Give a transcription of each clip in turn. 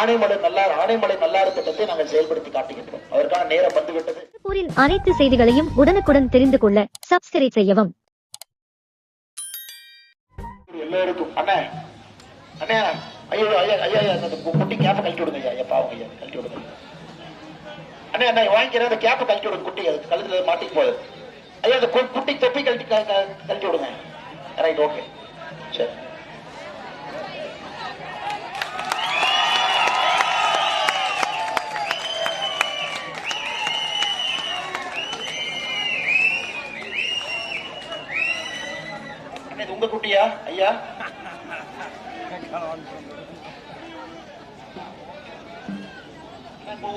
ஆனைமலை நல்லார் ஆனைமலை நல்லாறு திட்டத்தை நாங்கள் செயல்படுத்தி காட்டுகின்றோம். அதற்கான நேரம் வந்துவிட்டது. அனைத்து செய்திகளையும் உடனுக்குடன் தெரிந்து கொள்ள சப்ஸ்கிரைப் செய்யவும். எல்லோருக்கும் அண்ணே அண்ணே ஐயோ ஐயா ஐயா ஐயா அந்த குட்டி கேப்பை கழட்டி விடுங்க ஐயா ஐயா பாவம் ஐயா கழட்டி விடுங்க. அண்ணே அண்ணா வாங்கிக்கிறேன் அந்த கேப்பை கழட்டி விடுங்க குட்டி அது கழுத்துல மாட்டிக்கு போகுது. ஐயா அந்த குட்டி தொப்பி கழட்டி கழட்டி விடுங்க. ரைட் ஓகே சரி. குட்டியா? ஐயா?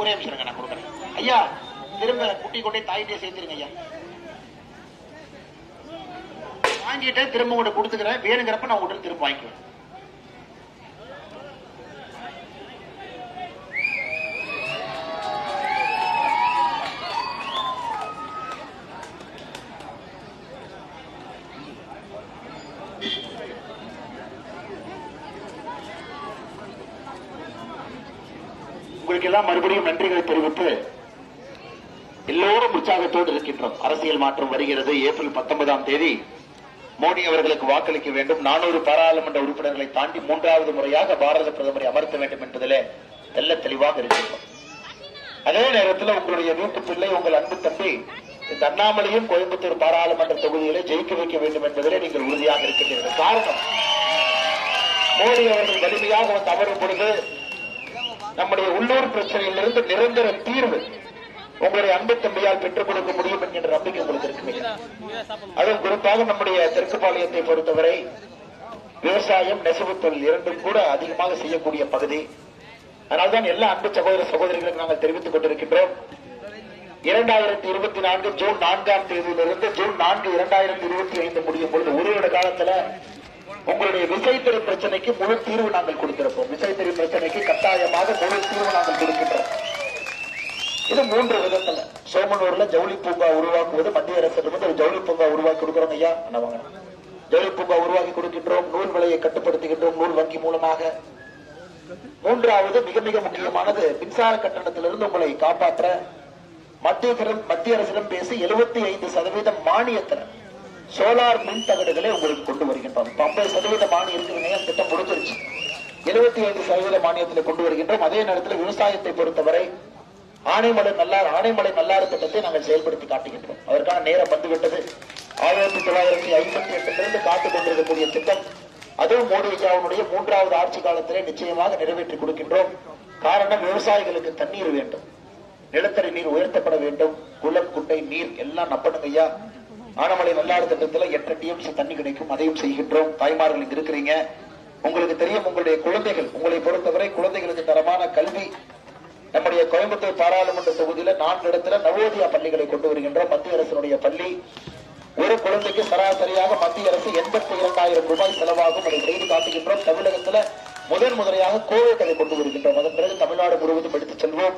ஒரே நிமிஷம் நான் கொடுக்குறேன். ஐயா திரும்ப குட்டி கொண்டே தாயிட்டே சேர்த்துருங்க ஐயா. வாங்கிட்டு திரும்ப உங்கள்ட்ட கொடுத்துக்கிறேன். வேணுங்கிறப்ப நான் உடனே திரும்ப வாங்கிக்குவேன். உங்களுக்கு எல்லாம் மறுபடியும் நன்றிகளை தெரிவித்து எல்லோரும் உற்சாகத்தோடு இருக்கின்றோம். அரசியல் மாற்றம் வருகிறது. ஏப்ரல் பத்தொன்பதாம் தேதி மோடி அவர்களுக்கு வாக்களிக்க வேண்டும். நானூறு பாராளுமன்ற உறுப்பினர்களை தாண்டி மூன்றாவது முறையாக பாரத பிரதமரை அமர்த்த வேண்டும் என்பதிலே தெல்ல தெளிவாக இருக்கின்றோம். அதே நேரத்தில் உங்களுடைய வீட்டு பிள்ளை உங்கள் அன்பு தம்பி இந்த அண்ணாமலையும் கோயம்புத்தூர் பாராளுமன்ற தொகுதிகளை ஜெயிக்க வைக்க வேண்டும் என்பதிலே நீங்கள் உறுதியாக இருக்கின்றீர்கள். காரணம் மோடி அவர்கள் வலிமையாக வந்து அமரும் பொழுது நம்முடைய உள்ளூர் பிரச்சனையிலிருந்து நிரந்தர தீர்வு உங்களுடைய அன்பு தம்பியால் பெற்றுக் கொடுக்க முடியும் என்கின்ற நம்பிக்கை உங்களுக்கு இருக்குங்க அதுவும் குறிப்பாக நம்முடைய தெற்குப்பாளையத்தை பொறுத்தவரை விவசாயம் நெசவு தொழில் இரண்டும் கூட அதிகமாக செய்யக்கூடிய பகுதி. அதனால்தான் எல்லா அன்பு சகோதர சகோதரிகளுக்கு நாங்கள் தெரிவித்துக் கொண்டிருக்கின்றோம். இரண்டாயிரத்தி இருபத்தி நான்கு ஜூன் நான்காம் தேதியிலிருந்து ஜூன் நான்கு இரண்டாயிரத்தி இருபத்தி ஐந்து முடியும் பொழுது ஒரு வருட காலத்துல உங்களுடைய விசைத்தறி பிரச்சனைக்கு முழு தீர்வு நாங்கள் கொடுத்திருப்போம். விசைத்தறி பிரச்சனைக்கு கட்டாயமாக முழு தீர்வு நாங்கள் கொடுக்கின்றோம். இது மூன்று விதத்துல. சோமனூர்ல ஜவுளி பூங்கா உருவாக்குவது மத்திய அரசு வந்து ஒரு ஜவுளி பூங்கா உருவாக்கி கொடுக்கிறோம் ஐயா. ஜவுளி பூங்கா உருவாக்கி கொடுக்கின்றோம். நூல் விலையை கட்டுப்படுத்துகின்றோம் நூல் வங்கி மூலமாக. மூன்றாவது மிக மிக முக்கியமானது மின்சார கட்டணத்திலிருந்து உங்களை காப்பாற்ற மத்திய மத்திய அரசிடம் பேசி 75% ஐந்து சதவீதம் மானியத்தினர் சோலார் மின் தகடுகளை உங்களுக்கு கொண்டு வருகின்றோம். இப்போ ஐம்பது சதவீத மானியம் இருக்குதுங்க திட்டம் முடிஞ்சிருச்சு. 75% ஐந்து சதவீத மானியத்தில் கொண்டு வருகின்றோம். அதே நேரத்தில் விவசாயத்தை பொறுத்தவரை ஆனைமலை நல்லார் ஆனைமலை நல்லாறு திட்டத்தை நாங்கள் செயல்படுத்தி காட்டுகின்றோம். அதற்கான நேரம் வந்துவிட்டது. ஆயிரத்தி தொள்ளாயிரத்தி ஐம்பத்தி எட்டிலிருந்து காத்துக் கொண்டிருக்கக்கூடிய திட்டம் அதுவும் மோடிஜாவுடைய மூன்றாவது ஆட்சி காலத்திலே நிச்சயமாக நிறைவேற்றி கொடுக்கின்றோம். காரணம் விவசாயிகளுக்கு தண்ணீர் வேண்டும். நிலத்தடி நீர் உயர்த்தப்பட வேண்டும். குளம் குட்டை நீர் எல்லாம் நப்படுங்கையா ஆனமலை வல்லாறு திட்டத்துல எட்டு டிஎம்சி தண்ணி கிடைக்கும் அதையும் செய்கின்றோம். தாய்மார்கள் இங்க இருக்கிறீங்க. உங்களுக்கு தெரியும் உங்களுடைய குழந்தைகள். உங்களை பொறுத்தவரை குழந்தைகளுக்கு தரமான கல்வி நம்முடைய கோயம்புத்தூர் பாராளுமன்ற தொகுதியில நான்கு இடத்துல நவோதயா பள்ளிகளை கொண்டு வருகின்றோம். மத்திய அரசினுடைய பள்ளி. ஒரு குழந்தைக்கு சராசரியாக மத்திய அரசு எண்பத்தி இரண்டாயிரம் ரூபாய் செலவாகும் அதை செய்து காட்டுகின்றோம். தமிழகத்துல முதன் முதலையாக கோவிட் அதை கொண்டு வருகின்றோம். அதன் பிறகு தமிழ்நாடு முழுவதும் எடுத்துச் செல்வோம்.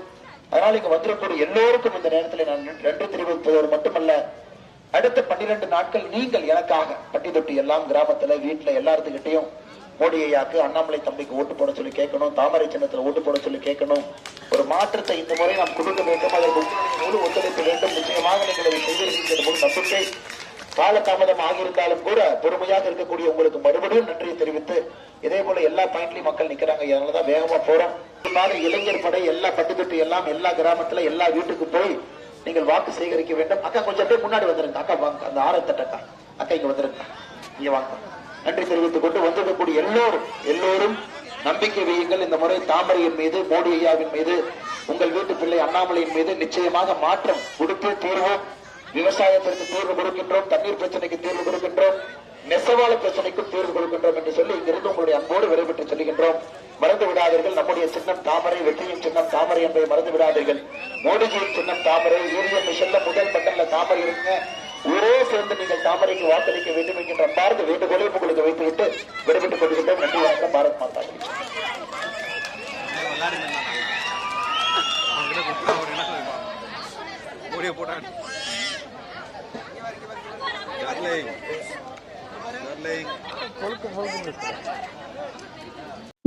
அதனால் இங்கு வந்திருக்கக்கூடிய எல்லோருக்கும் இந்த நேரத்தில் நான் நன்றி தெரிவிப்பதோடு மட்டுமல்ல அடுத்த பன்னிரண்டு நாட்கள் நீங்கள் எனக்காக பட்டி தொட்டி எல்லாம் கிராமத்துல வீட்டுல எல்லாத்துக்கிட்டையும் மோடி ஐயாக்கு அண்ணாமலை தம்பிக்கு ஓட்டு போட சொல்லி கேட்கணும் தாமரை சின்னத்துல ஓட்டு போட சொல்லி கேட்கணும். ஒரு மாற்றத்தை இந்த முறை நாம் கொடுக்க வேண்டும். அதற்கு முழு ஒத்துழைப்பு வேண்டும். நிச்சயமாக நீங்கள் அதை செய்திருக்கின்ற முழு நம்பிக்கை. காலதாமதம் ஆகியிருந்தாலும் கூட பொறுமையாக இருக்கக்கூடிய உங்களுக்கு மறுபடியும் நன்றியை தெரிவித்து இதே போல எல்லா பாயிண்ட்லயும் மக்கள் நிக்கிறாங்க. அதனாலதான் வேகமா போறோம். இளைஞர் படை எல்லா பட்டுக்கட்டு எல்லாம் எல்லா கிராமத்துல எல்லா வீட்டுக்கு போய் நீங்கள் வாக்கு சேகரிக்க வேண்டும். அக்கா கொஞ்சம் அப்படியே முன்னாடி வந்துருங்க. அக்கா வாங்க. அந்த ஆரத்தட்டக்கா அக்கா இங்க வந்துருங்க. இங்க வாங்க. நன்றி தெரிவித்துக் கொண்டு வந்திருக்கக்கூடிய எல்லோரும் எல்லோரும் நம்பிக்கை வையுங்கள். இந்த முறை தாமரையின் மீது மோடி ஐயாவின் மீது உங்கள் வீட்டு பிள்ளை அண்ணாமலையின் மீது நிச்சயமாக மாற்றம் கொடுத்து தீர்வோம். விவசாயத்திற்கு தீர்வு கொடுக்கின்றோம். தண்ணீர் பிரச்சனைக்கு தீர்வு கொடுக்கின்றோம். நெசவாள பிரச்சனைக்கும் தீர்வு கொடுக்கின்றோம் என்று சொல்லி இங்கிருந்து உங்களுடைய அன்போடு விடைபெற்று சொல்லுகின்றோம் மறந்து விடாதீர்கள் நம்முடைய சின்னம் தாமரை வெற்றியின் சின்னம் தாமரை என்பதை மறந்து விடாதீர்கள் மோடிஜியின் சின்னம் தாமரை யூனியன் மிஷன்ல முதல் பட்டன்ல தாமரை இருக்குங்க ஊரே சேர்ந்து நீங்கள் தாமரைக்கு வாக்களிக்க வேண்டும் என்கின்ற பார்த்து வேண்டுகோளை உங்களுக்கு வைத்துவிட்டு விடைபெற்றுக் கொள்கின்றோம் நன்றி வணக்கம். பாரத் மாதா கி.